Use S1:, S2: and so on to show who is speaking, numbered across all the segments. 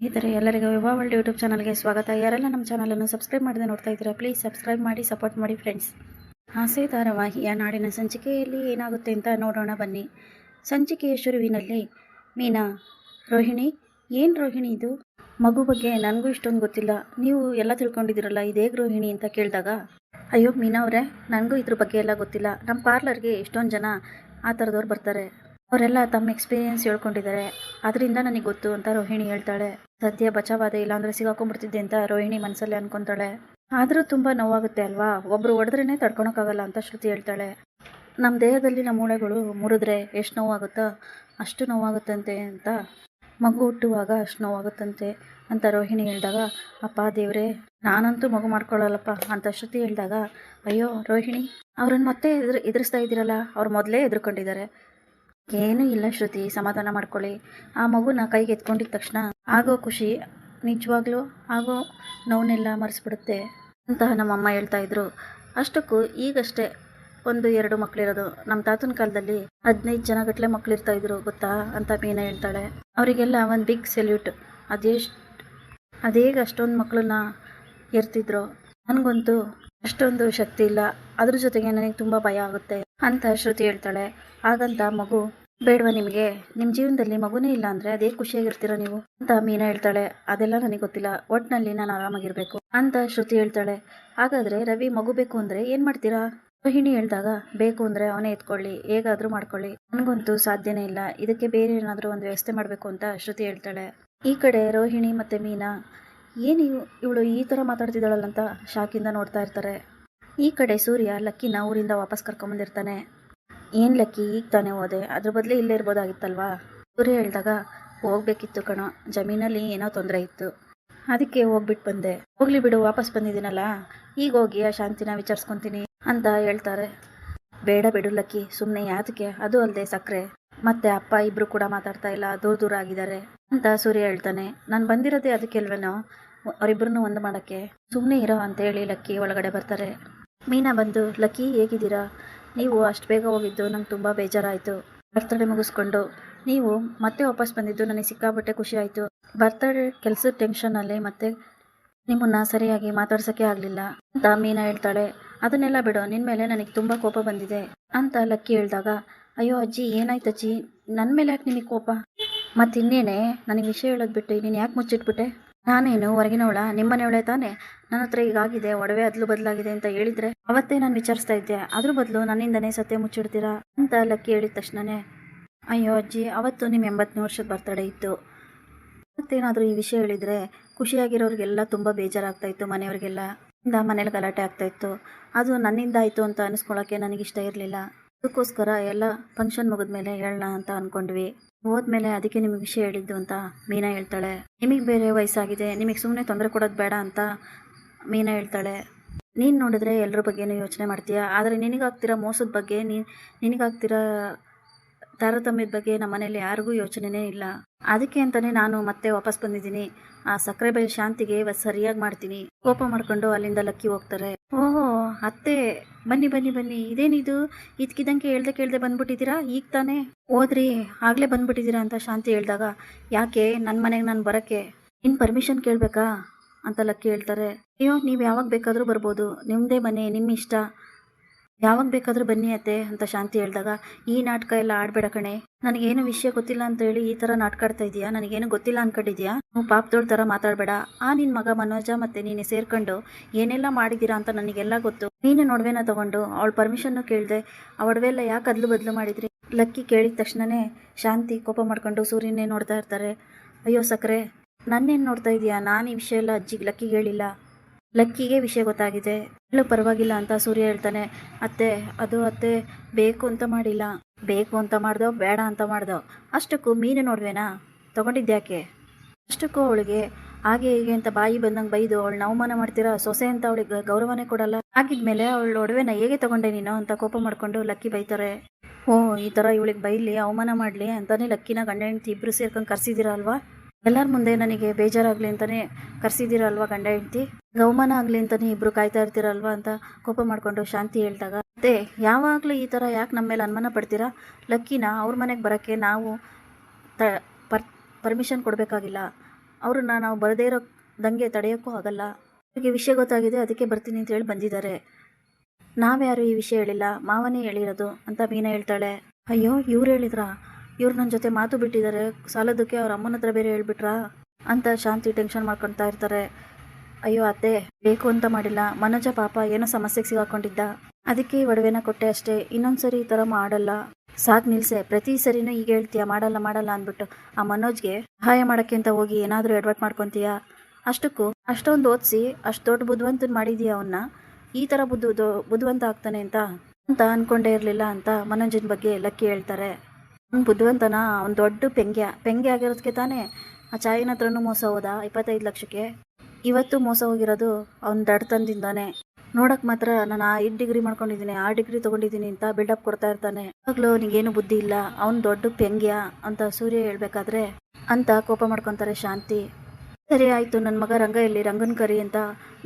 S1: ಥರ ಎಲ್ಲರಿಗೂ ವಿವಾ world YouTube ಚಾನಲ್ಗೆ ಸ್ವಾಗತ. ಯಾರೆಲ್ಲ ನಮ್ಮ ಚಾನಲನ್ನು ಸಬ್ಸ್ಕ್ರೈಬ್ ಮಾಡದೆ ನೋಡ್ತಾ ಇದ್ದೀರಾ ಪ್ಲೀಸ್ ಸಬ್ಸ್ಕ್ರೈಬ್ ಮಾಡಿ ಸಪೋರ್ಟ್ ಮಾಡಿ ಫ್ರೆಂಡ್ಸ್ ಆಸೆ ಧಾರಾವಾಹಿಯ ನಾಡಿನ ಸಂಚಿಕೆಯಲ್ಲಿ ಏನಾಗುತ್ತೆ ಅಂತ ನೋಡೋಣ ಬನ್ನಿ. ಸಂಚಿಕೆಯ ಶುರುವಿನಲ್ಲಿ, ಮೀನಾ, ರೋಹಿಣಿ, ಏನು ರೋಹಿಣಿ ಇದು? ಮಗು ಬಗ್ಗೆ ನನಗೂ ಇಷ್ಟೊಂದು ಗೊತ್ತಿಲ್ಲ. ನೀವು ಎಲ್ಲ ತಿಳ್ಕೊಂಡಿದ್ದೀರಲ್ಲ ಇದೇಗೆ ರೋಹಿಣಿ ಅಂತ ಕೇಳಿದಾಗ? ಅಯ್ಯೋ, ಮೀನಾ ಅವರೇ, ನನಗೂ ಇದ್ರ ಬಗ್ಗೆ ಎಲ್ಲ ಗೊತ್ತಿಲ್ಲ. ನಮ್ಮ ಪಾರ್ಲರ್ಗೆ ಎಷ್ಟೊಂದು ಜನ ಆ ಥರದವ್ರು ಬರ್ತಾರೆ. ಅವರೆಲ್ಲ ತಮ್ಮ ಎಕ್ಸ್ಪೀರಿಯನ್ಸ್ ಹೇಳ್ಕೊಂಡಿದ್ದಾರೆ. ಅದರಿಂದ ನನಗೆ ಗೊತ್ತು ಅಂತ ರೋಹಿಣಿ ಹೇಳ್ತಾಳೆ. ಸದ್ಯ ಬಚಾವಾದೆ ಇಲ್ಲಾಂದ್ರೆ ಸಿಗಾಕೊಂಡ್ಬಿಡ್ತಿದ್ದೆ ಅಂತ ರೋಹಿಣಿ ಮನಸ್ಸಲ್ಲಿ ಅನ್ಕೊಂತಾಳೆ. ಆದರೂ ತುಂಬ ನೋವಾಗುತ್ತೆ ಅಲ್ವಾ? ಒಬ್ರು ಹೊಡೆದ್ರೇ ತಡ್ಕೊಳಕ್ಕಾಗಲ್ಲ ಅಂತ ಶ್ರುತಿ ಹೇಳ್ತಾಳೆ. ನಮ್ಮ ದೇಹದಲ್ಲಿನ ಮೂಳೆಗಳು ಮುರಿದ್ರೆ ಎಷ್ಟು ನೋವಾಗುತ್ತೋ? ಅಷ್ಟು ನೋವಾಗುತ್ತಂತೆ ಅಂತ. ಮಗು ಹುಟ್ಟುವಾಗ ಅಷ್ಟು ನೋವಾಗುತ್ತಂತೆ ಅಂತ ರೋಹಿಣಿ ಹೇಳಿದಾಗ, ಅಪ್ಪ ದೇವ್ರೆ, ನಾನಂತೂ ಮಗು ಮಾಡ್ಕೊಳ್ಳಲ್ಲಪ್ಪ ಅಂತ ಶ್ರುತಿ ಹೇಳಿದಾಗ, ಅಯ್ಯೋ ರೋಹಿಣಿ, ಅವ್ರನ್ನ ಮತ್ತೆ ಎದುರು, ಎದುರಿಸ್ತಾ ಇದ್ದೀರಲ್ಲ? ಅವ್ರು ಮೊದಲೇ ಎದುರ್ಕೊಂಡಿದ್ದಾರೆ. ಏನೂ ಇಲ್ಲ ಶ್ರುತಿ, ಸಮಾಧಾನ ಮಾಡ್ಕೊಳ್ಳಿ. ಆ ಮಗುನ ಕೈಗೆ ಎತ್ಕೊಂಡಿದ್ದ ತಕ್ಷಣ, ಆಗೋ ಖುಷಿ, ನಿಜವಾಗ್ಲೂ ಆಗೋ ನೋವನ್ನೆಲ್ಲ ಮರೆಸ್ಬಿಡುತ್ತೆ, ಅಂತ ನಮ್ಮಮ್ಮ ಹೇಳ್ತಾ ಇದ್ರು. ಅಷ್ಟಕ್ಕೂ ಈಗಷ್ಟೇ ಒಂದು ಎರಡು ಮಕ್ಕಳಿರೋದು ನಮ್ಮ ತಾತನ ಕಾಲದಲ್ಲಿ ಹದಿನೈದು ಜನ ಗಟ್ಟಲೆ ಮಕ್ಕಳಿರ್ತಾ ಇದ್ರು, ಗೊತ್ತಾ? ಅಂತ ಮೀನಾ ಹೇಳ್ತಾಳೆ. ಅವರಿಗೆಲ್ಲ ಒಂದು ಬಿಗ್ ಸೆಲ್ಯೂಟ್. ಅದೆಷ್ಟು, ಅದೇಗ ಅಷ್ಟೊಂದು ಮಕ್ಕಳನ್ನ ಇರ್ತಿದ್ರು ನನಗಂತೂ ಅಷ್ಟೊಂದು ಶಕ್ತಿ ಇಲ್ಲ. ಅದ್ರ ಜೊತೆಗೆ ನನಗೆ ತುಂಬ ಭಯ ಆಗುತ್ತೆ ಅಂತ ಶ್ರುತಿ ಹೇಳ್ತಾಳೆ. ಹಾಗಂತ ಮಗು ಬೇಡವಾ ನಿಮಗೆ? ನಿಮ್ಮ ಜೀವನದಲ್ಲಿ ಮಗುನೇ ಇಲ್ಲ ಅಂದರೆ ಅದೇ ಖುಷಿಯಾಗಿರ್ತೀರ ನೀವು? ಅಂತ ಮೀನಾ ಹೇಳ್ತಾಳೆ. ಅದೆಲ್ಲ ನನಗೆ ಗೊತ್ತಿಲ್ಲ. ಒಟ್ಟಿನಲ್ಲಿ ನಾನು ಆರಾಮಾಗಿರ್ಬೇಕು ಅಂತ ಶ್ರುತಿ ಹೇಳ್ತಾಳೆ. ಹಾಗಾದರೆ ರವಿ ಮಗು ಬೇಕು ಅಂದರೆ ಏನು ಮಾಡ್ತೀರಾ? ರೋಹಿಣಿ ಹೇಳಿದಾಗ, ಬೇಕು ಅಂದರೆ ಅವನೇ ಎತ್ಕೊಳ್ಳಿ, ಹೇಗಾದರೂ ಮಾಡ್ಕೊಳ್ಳಿ. ನನಗಂತೂ ಸಾಧ್ಯನೇ ಇಲ್ಲ. ಇದಕ್ಕೆ ಬೇರೆ ಏನಾದರೂ ಒಂದು ವ್ಯವಸ್ಥೆ ಮಾಡಬೇಕು ಅಂತ ಶ್ರುತಿ ಹೇಳ್ತಾಳೆ. ಈ ಕಡೆ ರೋಹಿಣಿ ಮತ್ತು ಮೀನಾ, ಏನು ಇವಳು ಈ ಥರ ಮಾತಾಡ್ತಿದ್ದಾಳಲ್ಲ ಅಂತ ಶಾಕಿಂದ ನೋಡ್ತಾ ಇರ್ತಾರೆ. ಈ ಕಡೆ ಸೂರ್ಯ ಲಕ್ಕಿನ ಊರಿಂದ ವಾಪಸ್ ಕರ್ಕೊಂಬಂದಿರ್ತಾನೆ. ಏನು ಲಕ್ಕಿ? ಈಗ ತಾನೇ ಹೋದೆ. ಅದ್ರ ಬದ್ಲು ಇಲ್ಲೇ ಇರ್ಬೋದಾಗಿತ್ತಲ್ವಾ? ಸೂರ್ಯ ಹೇಳಿದಾಗ ಹೋಗ್ಬೇಕಿತ್ತು ಕಣೋ. ಜಮೀನಲ್ಲಿ ಏನೋ ತೊಂದರೆ ಇತ್ತು. ಅದಕ್ಕೆ ಹೋಗ್ಬಿಟ್ಟು ಬಂದೆ. ಹೋಗ್ಲಿ ಬಿಡು, ವಾಪಸ್ ಬಂದಿದ್ದೀನಲ್ಲ. ಈಗ ಹೋಗಿ ಆ ಶಾಂತಿನ ವಿಚಾರಿಸ್ಕೊತೀನಿ ಅಂತ ಹೇಳ್ತಾರೆ. ಬೇಡ ಬಿಡು ಲಕ್ಕಿ ಸುಮ್ಮನೆ ಯಾತಕ್ಕೆ? ಅದು ಅಲ್ಲದೆ ಸಕ್ಕರೆ ಮತ್ತೆ ಅಪ್ಪ ಇಬ್ರು ಕೂಡ ಮಾತಾಡ್ತಾ ಇಲ್ಲ, ದೂರ ದೂರ ಆಗಿದ್ದಾರೆ ಅಂತ ಸೂರ್ಯ ಹೇಳ್ತಾನೆ. ನಾನು ಬಂದಿರೋದೇ ಅದಕ್ಕೆಲ್ವೇನೋ ಅವರಿಬ್ಬರನ್ನು ಒಂದು ಮಾಡೋಕ್ಕೆ. ಸುಮ್ಮನೆ ಇರೋ ಅಂತ ಹೇಳಿ ಲಕ್ಕಿ ಒಳಗಡೆ ಬರ್ತಾರೆ. ಮೀನಾ ಬಂದು, ಲಕ್ಕಿ ಹೇಗಿದ್ದೀರಾ? ನೀವು ಅಷ್ಟು ಬೇಗ ಹೋಗಿದ್ದು ನಂಗೆ ತುಂಬ ಬೇಜಾರಾಯಿತು. ಬರ್ತಡೇ ಮುಗಿಸ್ಕೊಂಡು ನೀವು ಮತ್ತೆ ವಾಪಸ್ ಬಂದಿದ್ದು ನನಗೆ ಸಿಕ್ಕಾಪಟ್ಟೆ ಖುಷಿ ಆಯಿತು. ಬರ್ತಡೇ ಕೆಲಸದ ಟೆನ್ಷನಲ್ಲಿ ಮತ್ತೆ ನಿಮ್ಮನ್ನ ಸರಿಯಾಗಿ ಮಾತಾಡ್ಸೋಕ್ಕೆ ಆಗಲಿಲ್ಲ ಅಂತ ಮೀನಾ ಹೇಳ್ತಾಳೆ. ಅದನ್ನೆಲ್ಲ ಬಿಡು ನಿನ್ನ ಮೇಲೆ ನನಗೆ ತುಂಬ ಕೋಪ ಬಂದಿದೆ ಅಂತ ಲಕ್ಕಿ ಹೇಳಿದಾಗ, ಅಯ್ಯೋ ಅಜ್ಜಿ, ಏನಾಯ್ತು ಅಜ್ಜಿ? ನನ್ನ ಮೇಲೆ ಯಾಕೆ ನಿಮಗೆ ಕೋಪ? ಮತ್ತು ಇನ್ನೇನೆ ನನಗೆ ವಿಷಯ ಹೇಳೋದು ಬಿಟ್ಟು ನೀನು ಯಾಕೆ ಮುಚ್ಚಿಟ್ಬಿಟ್ಟೆ? ನಾನೇನು ಹೊರಗಿನವಳ? ನಿಮ್ಮನೆಯವಳೆ ತಾನೆ? ನನ್ನ ಹತ್ರ ಈಗಾಗಿದೆ ಒಡವೆ ಅದ್ಲು ಬದಲಾಗಿದೆ ಅಂತ ಹೇಳಿದ್ರೆ ಅವತ್ತೇ ನಾನು ವಿಚಾರಿಸ್ತಾ ಇದ್ದೆ. ಅದ್ರ ಬದಲು ನನ್ನಿಂದನೇ ಸತ್ಯ ಮುಚ್ಚಿಡ್ತೀರಾ? ಅಂತ ಲಕ್ಕಿ ಹೇಳಿದ ತಕ್ಷಣನೇ, ಅಯ್ಯೋ ಅಜ್ಜಿ, ಅವತ್ತು ನಿಮ್ಮ ಎಂಬತ್ತನೇ ವರ್ಷದ ಬರ್ತಡೇ ಇತ್ತು. ಮತ್ತೇನಾದರೂ ಈ ವಿಷಯ ಹೇಳಿದರೆ ಖುಷಿಯಾಗಿರೋರಿಗೆಲ್ಲ ತುಂಬ ಬೇಜಾರಾಗ್ತಾ ಇತ್ತು ಮನೆಯವ್ರಿಗೆಲ್ಲ. ಇಂದ ಮನೇಲಿ ಗಲಾಟೆ ಆಗ್ತಾ ಇತ್ತು. ಅದು ನನ್ನಿಂದ ಆಯಿತು ಅಂತ ಅನಿಸ್ಕೊಳ್ಳೋಕ್ಕೆ ನನಗಿಷ್ಟ ಇರಲಿಲ್ಲ. ಅದಕ್ಕೋಸ್ಕರ ಎಲ್ಲ ಫಂಕ್ಷನ್ ಮುಗಿದ್ಮೇಲೆ ಹೇಳೋಣ ಅಂತ ಅಂದ್ಕೊಂಡ್ವಿ ಹೋದ್ಮೇಲೆ ಅದಕ್ಕೆ ನಿಮಗೆ ವಿಷಯ ಹೇಳಿದ್ದು ಅಂತ ಮೀನಾ ಹೇಳ್ತಾಳೆ. ನಿಮಗೆ ಬೇರೆ ವಯಸ್ಸಾಗಿದೆ, ನಿಮಗೆ ಸುಮ್ಮನೆ ತೊಂದರೆ ಕೊಡೋದು ಬೇಡ ಅಂತ ಮೀನಾ ಹೇಳ್ತಾಳೆ. ನೀನು ನೋಡಿದ್ರೆ ಎಲ್ಲರ ಬಗ್ಗೆನೂ ಯೋಚನೆ ಮಾಡ್ತೀಯಾ? ಆದರೆ ನಿನಗಾಗ್ತಿರೋ ಮೋಸದ ಬಗ್ಗೆ ನೀ ನಿನಗಾಗ್ತಿರೋ ತಾರತಮ್ಯದ ಬಗ್ಗೆ ನಮ್ಮ ಮನೇಲಿ ಯಾರಿಗೂ ಯೋಚನೆನೇ ಇಲ್ಲ. ಅದಕ್ಕೆ ಅಂತಲೇ ನಾನು ಮತ್ತೆ ವಾಪಸ್ ಬಂದಿದ್ದೀನಿ. ಆ ಸಕ್ಕರೆ ಬೈಲ್ ಶಾಂತಿಗೆ ಸರಿಯಾಗಿ ಮಾಡ್ತೀನಿ. ಕೋಪ ಮಾಡ್ಕೊಂಡು ಅಲ್ಲಿಂದ ಲಕ್ಕಿ ಹೋಗ್ತಾರೆ. ಓಹೋ, ಅತ್ತೆ, ಬನ್ನಿ ಬನ್ನಿ ಬನ್ನಿ. ಇದೇನಿದು? ಇದ್ಕಿದಂಗೆ ಹೇಳ್ದೆ ಕೇಳ್ದೆ ಬಂದ್ಬಿಟ್ಟಿದ್ದೀರಾ? ಈಗ ತಾನೇ? ಹೋದ್ರಿ, ಆಗಲೇ ಬಂದ್ಬಿಟ್ಟಿದ್ದೀರಾ ಅಂತ ಶಾಂತಿ ಹೇಳಿದಾಗ, ಯಾಕೆ? ನನ್ನ ಮನೆಗೆ ನಾನು ಬರೋಕ್ಕೆ. ಇನ್ನು ಪರ್ಮಿಷನ್ ಕೇಳಬೇಕಾ? ಅಂತ ಲಕ್ಕಿ ಹೇಳ್ತಾರೆ. ಅಯ್ಯೋ, ನೀವು ಯಾವಾಗ ಬೇಕಾದರೂ ಬರ್ಬೋದು. ನಿಮ್ಮದೇ ಮನೆ ನಿಮ್ಮ ಇಷ್ಟ ಯಾವಾಗ ಬೇಕಾದರೂ ಬನ್ನಿ ಅತ್ತೆ ಅಂತ ಶಾಂತಿ ಹೇಳಿದಾಗ, ಈ ನಾಟಕ ಎಲ್ಲ ಆಡಬೇಡ ಕಣೆ. ನನಗೇನು ವಿಷಯ ಗೊತ್ತಿಲ್ಲ ಅಂತ ಹೇಳಿ ಈ ತರ ನಾಟಕ ಆಡ್ತಾ ಇದೀಯಾ? ನನಗೇನು ಗೊತ್ತಿಲ್ಲ ಅನ್ಕೊಂಡಿದ್ಯಾ? ನೀವು ಪಾಪದೋಳ್ ತರ ಮಾತಾಡಬೇಡ. ಆ ನಿನ್ನ ಮಗ ಮನೋಜ ಮತ್ತೆ ನೀನು ಸೇರ್ಕೊಂಡು ಏನೆಲ್ಲ ಮಾಡಿದೀರಾ ಅಂತ ನನಗೆಲ್ಲ ಗೊತ್ತು. ನೀನು ನೋಡ್ವೆನ ತಗೊಂಡು ಅವಳ ಪರ್ಮಿಷನ್ನು ಕೇಳಿದೆ ಎಲ್ಲ ಯಾಕೆ ಅದ್ಲು ಬದಲು ಮಾಡಿದ್ರಿ? ಲಕ್ಕಿ ಕೇಳಿದ ತಕ್ಷಣನೇ ಶಾಂತಿ ಕೋಪ ಮಾಡ್ಕೊಂಡು ಸೂರ್ಯನೇ ನೋಡ್ತಾ ಇರ್ತಾರೆ. ಅಯ್ಯೋ ಸಕ್ಕರೆ ನನ್ನೇನು ನೋಡ್ತಾ ಇದೀಯಾ? ನಾನು ಈ ವಿಷಯ ಎಲ್ಲ ಅಜ್ಜಿಗೆ ಲಕ್ಕಿಗೆ ಹೇಳಿಲ್ಲ. ಲಕ್ಕಿಗೆ ವಿಷಯ ಗೊತ್ತಾಗಿದೆ. ಹೇಳು ಪರವಾಗಿಲ್ಲ ಅಂತ ಸೂರ್ಯ ಹೇಳ್ತಾನೆ. ಅತ್ತೆ, ಅದು ಅತ್ತೆ, ಬೇಕು ಅಂತ ಮಾಡಿಲ್ಲ. ಬೇಕು ಅಂತ ಮಾಡ್ದೋ, ಬೇಡ ಅಂತ ಮಾಡ್ದೋ? ಅಷ್ಟಕ್ಕೂ ಮೀನು ನೋಡ್ವೇನಾ? ತಗೊಂಡಿದ್ಯಾಕೆ ಅಷ್ಟಕ್ಕೂ ಅವಳಿಗೆ, ಹಾಗೆ ಹೀಗೆ ಅಂತ ಬಾಯಿ ಬಂದಂಗೆ ಬೈದು ಅವಳು ಅವಮಾನ ಮಾಡ್ತೀರಾ? ಸೊಸೆ ಅಂತ ಅವಳಿಗೆ ಗೌರವನೇ ಕೊಡಲ್ಲ. ಆಗಿದ್ಮೇಲೆ ಅವಳು ಒಡವೆನ ಹೇಗೆ ತಗೊಂಡೆ ನೀನು? ಅಂತ ಕೋಪ ಮಾಡ್ಕೊಂಡು ಲಕ್ಕಿ ಬೈತಾರೆ. ಓ ಈ ಥರ ಇವಳಿಗೆ ಬೈಲಿ, ಅವಮಾನ ಮಾಡಲಿ ಅಂತಲೇ ಲಕ್ಕಿನ ಗಂಡ ಹೆಂಡ್ತಿ ಇಬ್ಬರು ಸೇರ್ಕೊಂಡು ಕರ್ಸಿದ್ದೀರಾ ಅಲ್ವಾ? ಎಲ್ಲರ ಮುಂದೆ ನನಗೆ ಬೇಜಾರಾಗಲಿ ಅಂತಲೇ ಕರ್ಸಿದ್ದೀರ ಅಲ್ವಾ ಗಂಡ ಹೆಂಡ್ತಿ? ಗೌಮಾನ ಆಗಲಿ ಅಂತಲೇ ಇಬ್ಬರು ಕಾಯ್ತಾ ಇರ್ತೀರಲ್ವಾ ಅಂತ ಕೋಪ ಮಾಡಿಕೊಂಡು ಶಾಂತಿ ಹೇಳ್ದಾಗ ಮತ್ತೆ ಯಾವಾಗಲೂ ಈ ಥರ ಯಾಕೆ ನಮ್ಮ ಮೇಲೆ ಅನುಮಾನ ಪಡ್ತೀರಾ? ಲಕ್ಕಿನ, ಅವ್ರ ಮನೆಗೆ ಬರೋಕ್ಕೆ ನಾವು ತ, ಪರ್, ಪರ್ಮಿಷನ್ ಕೊಡಬೇಕಾಗಿಲ್ಲ. ಅವ್ರನ್ನ ನಾವು ಬರದೇ ಇರೋ ದಂಗೆ ತಡೆಯೋಕ್ಕೂ ಆಗಲ್ಲ. ಅವ್ರಿಗೆ ವಿಷಯ ಗೊತ್ತಾಗಿದೆ, ಅದಕ್ಕೆ ಬರ್ತೀನಿ ಅಂತ ಹೇಳಿ ಬಂದಿದ್ದಾರೆ. ನಾವ್ಯಾರು ಈ ವಿಷಯ ಹೇಳಿಲ್ಲ? ಮಾವನೇ ಹೇಳಿರೋದು, ಅಂತ ಮೀನಾ ಹೇಳ್ತಾಳೆ. ಅಯ್ಯೋ, ಇವ್ರು ಹೇಳಿದ್ರಾ? ಇವ್ರು ನನ್ನ ಜೊತೆ ಮಾತು ಬಿಟ್ಟಿದ್ದಾರೆ ಸಾಲದಕ್ಕೆ ಅವ್ರ ಅಮ್ಮನ ಹತ್ರ ಬೇರೆ ಹೇಳ್ಬಿಟ್ರಾ? ಅಂತ ಶಾಂತಿ ಟೆನ್ಷನ್ ಮಾಡ್ಕೊತಾ ಇರ್ತಾರೆ. ಅಯ್ಯೋ ಅತ್ತೆ, ಬೇಕು ಅಂತ ಮಾಡಿಲ್ಲ. ಮನೋಜ ಪಾಪ ಏನೋ ಸಮಸ್ಯೆಗೆ ಸಿಗಾಕೊಂಡಿದ್ದ. ಅದಕ್ಕೆ ಒಡವೆನ ಕೊಟ್ಟೆ ಅಷ್ಟೇ. ಇನ್ನೊಂದ್ಸರಿ ಈ ಥರ ಮಾಡಲ್ಲ. ಸಾಕ್ ನಿಲ್ಸೆ. ಪ್ರತಿ ಸರಿನೂ ಈಗ ಹೇಳ್ತೀಯ. ಮಾಡಲ್ಲ ಮಾಡಲ್ಲ ಅಂದ್ಬಿಟ್ಟು ಆ ಮನೋಜ್ಗೆ, ಸಹಾಯ ಮಾಡಕ್ಕೆ ಅಂತ ಹೋಗಿ ಏನಾದರೂ ಎಡ್ವರ್ಟ್ ಮಾಡ್ಕೊತೀಯ? ಅಷ್ಟಕ್ಕೂ ಅಷ್ಟೊಂದು ಓದಿಸಿ, ಅಷ್ಟು ದೊಡ್ಡ ಬುದ್ಧಿವಂತನ ಮಾಡಿದೀಯ ಅವನ್ನ ಈ ಥರ ಬುದ್ಧ ಬುದ್ಧಿವಂತ ಆಗ್ತಾನೆ ಅಂತ? ಅಂತ ಅನ್ಕೊಂಡೇ ಇರಲಿಲ್ಲ ಅಂತ ಮನೋಜನ ಬಗ್ಗೆ ಲಕ್ಕಿ ಹೇಳ್ತಾರೆ. ಬುದ್ಧಿವಂತನ ಅವ್ನು ದೊಡ್ಡ ಪೆಂಗ್ಯ ಪೆಂಗ್ಯ ಆಗಿರೋದಕ್ಕೆ ತಾನೇ ಆ ಚಾಯಿನ ಹತ್ರನೂ ಮೋಸ ಹೋದ ಇಪ್ಪತ್ತೈದು ಲಕ್ಷಕ್ಕೆ. ಇವತ್ತು ಮೋಸ ಹೋಗಿರೋದು ಅವ್ನ ದಡ್ತನದಿಂದಾನೆ ನೋಡಕ್ ಮಾತ್ರ ನಾನು ಆ ಐದು ಡಿಗ್ರಿ ಮಾಡ್ಕೊಂಡಿದ್ದೀನಿ ಆ ಡಿಗ್ರಿ ತೊಗೊಂಡಿದ್ದೀನಿ ಅಂತ ಬಿಲ್ಡಪ್ ಕೊಡ್ತಾ ಇರ್ತಾನೆ. ಯಾವಾಗಲೂ ಅವನಿಗೇನು ಬುದ್ಧಿ ಇಲ್ಲ, ಅವ್ನು ದೊಡ್ಡ ಪೆಂಗ್ಯ ಅಂತ ಸೂರ್ಯ ಹೇಳ್ಬೇಕಾದ್ರೆ ಅಂತ ಕೋಪ ಮಾಡ್ಕೊಂತಾರೆ ಶಾಂತಿ. ಸರಿ ಆಯಿತು ನನ್ನ ಮಗ ರಂಗ ಇಲ್ಲಿ ರಂಗನ್ ಕರಿ ಅಂತ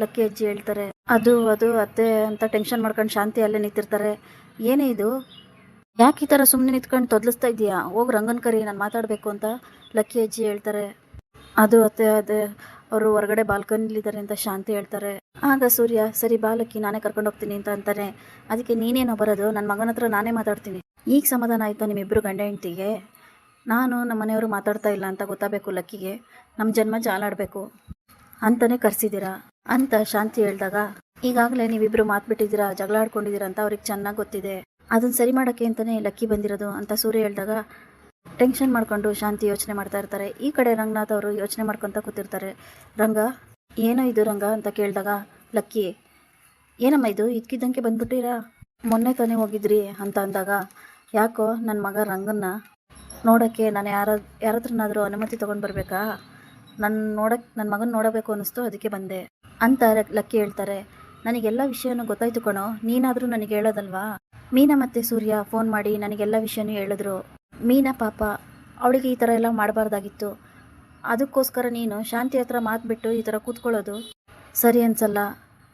S1: ಲಕ್ಕಿ ಅಜ್ಜಿ ಹೇಳ್ತಾರೆ. ಅದು ಅದು, ಅತ್ತೆ ಅಂತ ಟೆನ್ಷನ್ ಮಾಡ್ಕೊಂಡು ಶಾಂತಿ ಅಲ್ಲೇ ನಿಂತಿರ್ತಾರೆ. ಏನೇ ಇದು? ಯಾಕೆ ಈ ಥರ ಸುಮ್ಮನೆ ನಿಂತ್ಕೊಂಡು ತೊದಲಿಸ್ತಾ ಇದೀಯಾ ಹೋಗಿ ರಂಗನ್ ಕರಿ, ನಾನು ಮಾತಾಡಬೇಕು ಅಂತ ಲಕ್ಕಿ ಅಜ್ಜಿ ಹೇಳ್ತಾರೆ. ಅದು ಅತ್ತೆ ಅದೇ ಅವರು ಹೊರಗಡೆ ಬಾಲ್ಕನಿಲಿದ್ದಾರೆ ಅಂತ ಶಾಂತಿ ಹೇಳ್ತಾರೆ. ಆಗ ಸೂರ್ಯ, ಸರಿ ಬಾಲಕ್ಕಿ ನಾನೇ ಕರ್ಕೊಂಡು ಹೋಗ್ತೀನಿ ಅಂತ ಅಂತಾನೆ. ಅದಕ್ಕೆ ನೀನೇನೋ ಬರೋದು ನನ್ನ ಮಗನ ಹತ್ರ ನಾನೇ ಮಾತಾಡ್ತೀನಿ. ಈಗ ಸಮಾಧಾನ ಆಯ್ತಾ ನಿಮ್ಮಿಬ್ಬರು ಗಂಡ ಹೆಂಡ್ತಿಗೆ? ನಾನು ನಮ್ಮ ಮನೆಯವರು ಮಾತಾಡ್ತಾ ಇಲ್ಲ ಅಂತ ಗೊತ್ತಾಗಬೇಕು ಲಕ್ಕಿಗೆ. ನಮ್ಮ ಜನ್ಮ ಜಾಲಾಡಬೇಕು ಅಂತಾನೆ ಕರ್ಸಿದ್ದೀರಾ? ಅಂತ ಶಾಂತಿ ಹೇಳಿದಾಗ, ಈಗಾಗಲೇ ನೀವಿಬ್ರು ಮಾತ್ಬಿಟ್ಟಿದ್ದೀರಾ, ಜಗಳ ಆಡ್ಕೊಂಡಿದ್ದೀರಾ ಅಂತ ಅವ್ರಿಗೆ ಚೆನ್ನಾಗಿ ಗೊತ್ತಿದೆ. ಅದನ್ನ ಸರಿ ಮಾಡೋಕ್ಕೆ ಅಂತಲೇ ಲಕ್ಕಿ ಬಂದಿರೋದು ಅಂತ ಸೂರ್ಯ ಹೇಳಿದಾಗ ಟೆನ್ಷನ್ ಮಾಡ್ಕೊಂಡು ಶಾಂತಿ ಯೋಚನೆ ಮಾಡ್ತಾ ಇರ್ತಾರೆ. ಈ ಕಡೆ ರಂಗನಾಥ್ ಅವರು ಯೋಚನೆ ಮಾಡ್ಕೊತ ಕೂತಿರ್ತಾರೆ. ರಂಗ, ಏನೋ ಇದು ರಂಗ ಅಂತ ಕೇಳಿದಾಗ ಲಕ್ಕಿ, ಏನಮ್ಮ ಇದು? ಇದ್ಕಿದ್ದಂಗೆ ಬಂದ್ಬಿಟ್ಟಿರಾ? ಮೊನ್ನೆ ತಾನೇ ಹೋಗಿದ್ರಿ ಅಂತ ಅಂದಾಗ ಯಾಕೋ ನನ್ನ ಮಗ ರಂಗನ್ನ ನೋಡೋಕ್ಕೆ ನಾನು ಯಾರ ಯಾರ ಹತ್ರನಾದರೂ ಅನುಮತಿ ತೊಗೊಂಡು ಬರಬೇಕಾ? ನನ್ನ ನೋಡಕ್ಕೆ ನನ್ನ ಮಗನ ನೋಡಬೇಕು ಅನ್ನಿಸ್ತು, ಅದಕ್ಕೆ ಬಂದೆ ಅಂತ ಲಕ್ಕಿ ಹೇಳ್ತಾರೆ. ನನಗೆಲ್ಲ ವಿಷಯನೂ ಗೊತ್ತಾಯ್ತು ಕಣೋ. ನೀನಾದರೂ ನನಗೆ ಹೇಳೋದಲ್ವಾ? ಮೀನಾ ಮತ್ತೆ ಸೂರ್ಯ ಫೋನ್ ಮಾಡಿ ನನಗೆಲ್ಲ ವಿಷಯನೂ ಹೇಳಿದ್ರು. ಮೀನಾ ಪಾಪ ಅವಳಿಗೆ ಈ ಥರ ಎಲ್ಲ ಮಾಡಬಾರ್ದಾಗಿತ್ತು. ಅದಕ್ಕೋಸ್ಕರ ನೀನು ಶಾಂತಿ ಹತ್ರ ಮಾತ್ಬಿಟ್ಟು ಈ ಥರ ಕೂತ್ಕೊಳ್ಳೋದು. ಸರಿ ಅನ್ಸಲ್ಲ.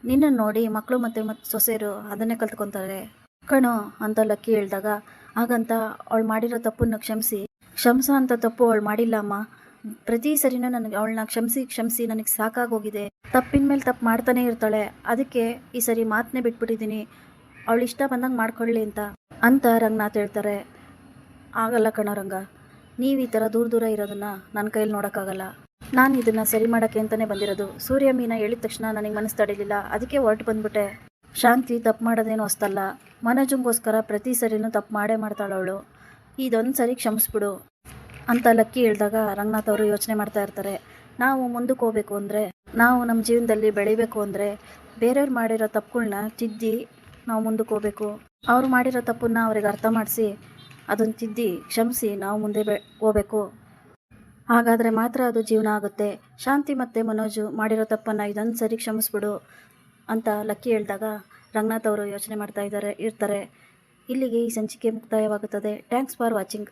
S1: ನಿನ್ನನ್ನು ನೋಡಿ ಮಕ್ಕಳು ಮತ್ತು ಮತ್ತು ಸೊಸೆಯರು ಅದನ್ನೇ ಕಲ್ತ್ಕೊತಾರೆ. ಕಣೋ, ಅಂತ ಲಕ್ಕಿ ಹೇಳಿದಾಗ, ಹಾಗಂತ ಅವಳು ಮಾಡಿರೋ ತಪ್ಪನ್ನು ಕ್ಷಮಿಸಿ. ಕ್ಷಮಿಸ ಅಂತ ತಪ್ಪು ಅವಳು ಮಾಡಿಲ್ಲ ಅಮ್ಮ. ಪ್ರತಿ ಸರಿನೂ ನನಗೆ ಅವಳನ್ನ ಕ್ಷಮಿಸಿ ಕ್ಷಮಿಸಿ ನನಗೆ ಸಾಕಾಗೋಗಿದೆ. ತಪ್ಪಿನ ಮೇಲೆ ತಪ್ಪು ಮಾಡ್ತಾನೆ ಇರ್ತಾಳೆ. ಅದಕ್ಕೆ ಈ ಸರಿ ಮಾತನ್ನೇ ಬಿಟ್ಬಿಟ್ಟಿದ್ದೀನಿ ಅವಳು ಇಷ್ಟ ಬಂದಂಗೆ ಮಾಡ್ಕೊಳ್ಳಿ ಅಂತ. ಅಂತ ರಂಗನಾಥ್ ಹೇಳ್ತಾರೆ. ಆಗಲ್ಲ ಕಣ ರಂಗ. ನೀವು ಈ ಥರ ದೂರ ದೂರ ಇರೋದನ್ನ ನನ್ನ ಕೈಯಲ್ಲಿ ನೋಡೋಕ್ಕಾಗಲ್ಲ. ನಾನು ಇದನ್ನು ಸರಿ ಮಾಡೋಕ್ಕೆ ಅಂತಲೇ ಬಂದಿರೋದು. ಸೂರ್ಯ ಮೀನ ಹೇಳಿದ ತಕ್ಷಣ ನನಗೆ ಮನಸ್ಸು ತಡೀಲಿಲ್ಲ. ಅದಕ್ಕೆ ಹೊರಟು ಬಂದ್ಬಿಟ್ಟೆ. ಶಾಂತಿ ತಪ್ಪು ಮಾಡೋದೇನು ಹೊಸ್ತಲ್ಲ ಮನೋಜಂಗೋಸ್ಕರ ಪ್ರತಿ ಸರಿನೂ ತಪ್ಪು ಮಾಡೇ ಮಾಡ್ತಾಳವಳು ಇದೊಂದು ಸರಿ ಕ್ಷಮಿಸ್ಬಿಡು. ಅಂತ ಲಕ್ಕಿ ಹೇಳಿದಾಗ ರಂಗನಾಥ್ ಅವರು ಯೋಚನೆ ಮಾಡ್ತಾ ಇರ್ತಾರೆ. ನಾವು ಮುಂದಕ್ಕೆ ಹೋಗ್ಬೇಕು ಅಂದರೆ, ನಾವು ನಮ್ಮ ಜೀವನದಲ್ಲಿ ಬೆಳಿಬೇಕು ಅಂದರೆ ಬೇರೆಯವ್ರು ಮಾಡಿರೋ ತಪ್ಪುಗಳನ್ನ ತಿದ್ದಿ ನಾವು ಮುಂದಕ್ಕೆ ಹೋಗ್ಬೇಕು. ಅವ್ರು ಮಾಡಿರೋ ತಪ್ಪನ್ನ ಅವ್ರಿಗೆ ಅರ್ಥ ಮಾಡಿಸಿ, ಅದನ್ನು ತಿದ್ದಿ, ಕ್ಷಮಿಸಿ ನಾವು ಮುಂದೆ ಬೆ ಹೋಗ್ಬೇಕು. ಹಾಗಾದರೆ ಮಾತ್ರ ಅದು ಜೀವನ ಆಗುತ್ತೆ. ಶಾಂತಿ ಮತ್ತು ಮನೋಜು ಮಾಡಿರೋ ತಪ್ಪನ್ನು ಇದೊಂದು ಸರಿ ಕ್ಷಮಿಸ್ಬಿಡು ಅಂತ ಲಕ್ಕಿ ಹೇಳಿದಾಗ ರಂಗನಾಥ್ ಅವರು ಯೋಚನೆ ಮಾಡ್ತಾ ಇದ್ದಾರೆ ಇರ್ತಾರೆ. ಇಲ್ಲಿಗೆ ಈ ಸಂಚಿಕೆ ಮುಕ್ತಾಯವಾಗುತ್ತದೆ. Thanks for watching